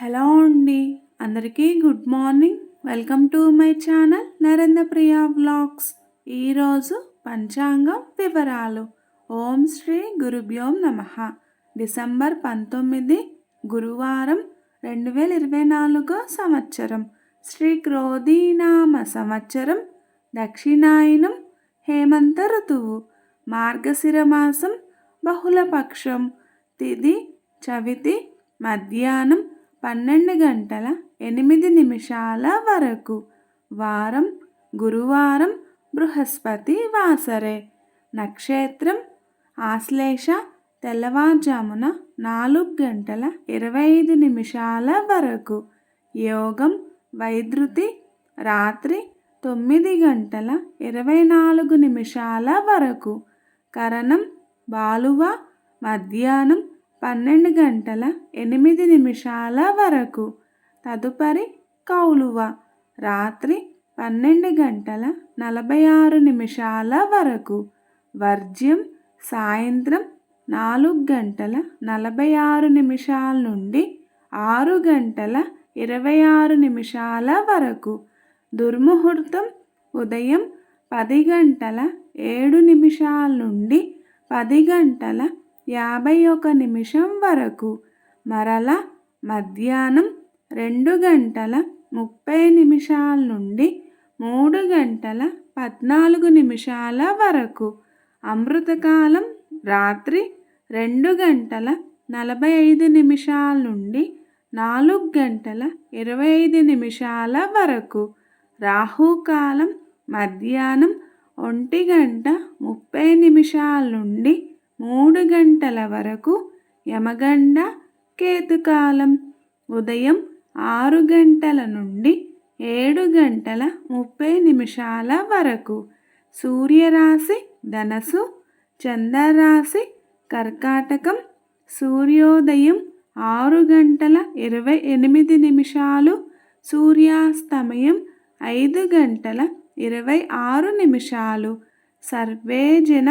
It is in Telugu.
హలో అండి. అందరికీ good morning. Welcome to my channel Narendra Priya blogs ఈరోజు పంచాంగం వివరాలు. ఓం శ్రీ గురుభ్యోం నమ. డిసెంబర్ పంతొమ్మిది గురువారం రెండు వేల ఇరవై నాలుగో సంవత్సరం. శ్రీ క్రోధీనామ సంవత్సరం దక్షిణాయనం హేమంత ఋతువు మార్గశిర మాసం బహుళపక్షం తిది చవితి మధ్యాహ్నం పన్నెండు గంటల ఎనిమిది నిమిషాల వరకు. వారం గురువారం బృహస్పతి వాసరే. నక్షత్రం ఆశ్లేష తెల్లవారుజామున నాలుగు గంటల ఇరవై ఐదు నిమిషాల వరకు. యోగం వైద్యుతి రాత్రి తొమ్మిది గంటల ఇరవై నాలుగు నిమిషాల వరకు. కరణం బాలువ మధ్యాహ్నం పన్నెండు గంటల ఎనిమిది నిమిషాల వరకు. తదుపరి కౌలువ. రాత్రి పన్నెండు గంటల నలభై ఆరు నిమిషాల వరకు. వర్జ్యం సాయంత్రం నాలుగు గంటల నలభై ఆరు నిమిషాల నుండి ఆరు గంటల ఇరవై ఆరు నిమిషాల వరకు. దుర్ముహూర్తం ఉదయం పది గంటల ఏడు నిమిషాల నుండి పది గంటల యాభై ఒక నిమిషం వరకు. మరల మధ్యాహ్నం రెండు గంటల ముప్పై నిమిషాల నుండి మూడు గంటల పద్నాలుగు నిమిషాల వరకు. అమృతకాలం రాత్రి రెండు గంటల నలభై ఐదు నిమిషాల నుండి నాలుగు గంటల ఇరవై ఐదు నిమిషాల వరకు. రాహుకాలం మధ్యాహ్నం ఒంటి గంట ముప్పై నిమిషాల నుండి మూడు గంటల వరకు యమగండ కేతుకాలం. ఉదయం ఆరు గంటల నుండి ఏడు గంటల ముప్పై నిమిషాల వరకు సూర్యరాశి ధనసు చంద్రరాశి కర్కాటకం. సూర్యోదయం ఆరు గంటల ఇరవై ఎనిమిది నిమిషాలు. సూర్యాస్తమయం ఐదు గంటల ఇరవై ఆరు నిమిషాలు. సర్వే జన